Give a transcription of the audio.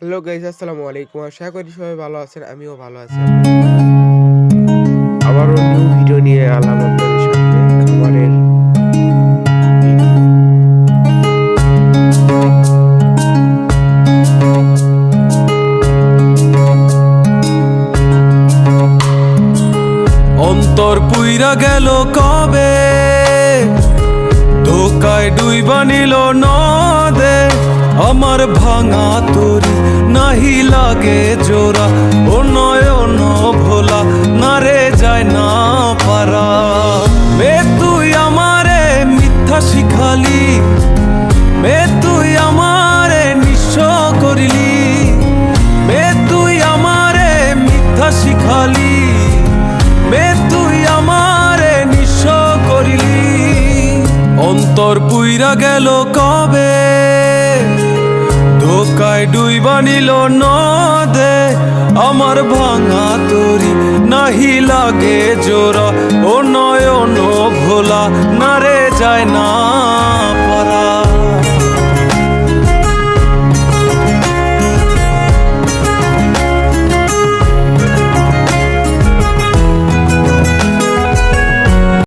Hello guys আসসালামু আলাইকুম। আশা করি সবাই ভালো আছেন, আমিও ভালো আছি। আবারও নিউ ভিডিও নিয়ে খাবারের অন্তর পুইরা গেল কবে? ধোকায় ডুইবা নিল নদে, আমার ভাঙা তরি। নাহি লাগে জোড়া, ও নয়ন ভোলা, না রে যায় না পারা। মে তুই আমারে মিথ্যা শিখালি, মে তুই আমারে নিঃস্ব করিলি, মে তুই আমারে মিথ্যা শিখালি, মে তুই আমারে নিঃস্ব করিলি। অন্তর পুইরা গেল কবে? ধোকায় বানিল নদে, আমার ভাঙা তরি নাহি লাগে জোড়া, ও নয়ন ভোলা, না রে যায় না